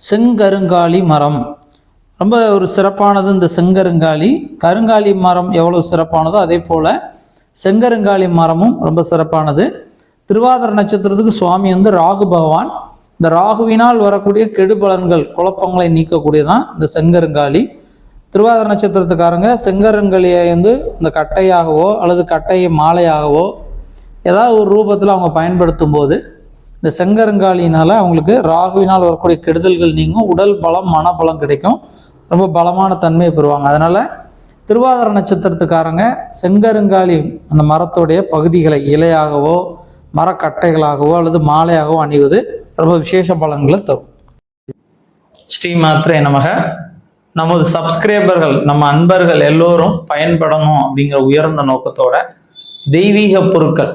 செங்கருங்காலி மரம். ரொம்ப ஒரு சிறப்பானது இந்த செங்கருங்காலி. கருங்காலி மரம் எவ்வளோ சிறப்பானதோ அதே போல் செங்கருங்காலி மரமும் ரொம்ப சிறப்பானது. திருவாதிர நட்சத்திரத்துக்கு சுவாமி வந்து ராகு பகவான். இந்த ராகுவினால் வரக்கூடிய கெடுபலன்கள் குழப்பங்களை நீக்கக்கூடியதான் இந்த செங்கருங்காலி. திருவாதிர நட்சத்திரத்துக்காரங்க செங்கருங்காலியை வந்து இந்த கட்டையாகவோ அல்லது கட்டையை மாலையாகவோ ஏதாவது ஒரு ரூபத்தில் அவங்க பயன்படுத்தும் போது இந்த செங்கருங்காலினால் அவங்களுக்கு ராகுவினால் வரக்கூடிய கெடுதல்கள் நீங்கும். உடல் பலம் மனபலம் கிடைக்கும். ரொம்ப பலமான தன்மையை பெறுவாங்க. அதனால் திருவாதிர நட்சத்திரத்துக்காரங்க செங்கருங்காலி அந்த மரத்துடைய பகுதிகளை இலையாகவோ மரக்கட்டைகளாகவோ அல்லது மாலையாகவோ அணிவது ரொம்ப விசேஷ பலன்களை தரும். ஸ்ரீ மாத்திரை நமக. நமது சப்ஸ்கிரைபர்கள் நம்ம அன்பர்கள் எல்லோரும் பயன்படணும் அப்படிங்கிற உயர்ந்த நோக்கத்தோட தெய்வீக பொருட்கள்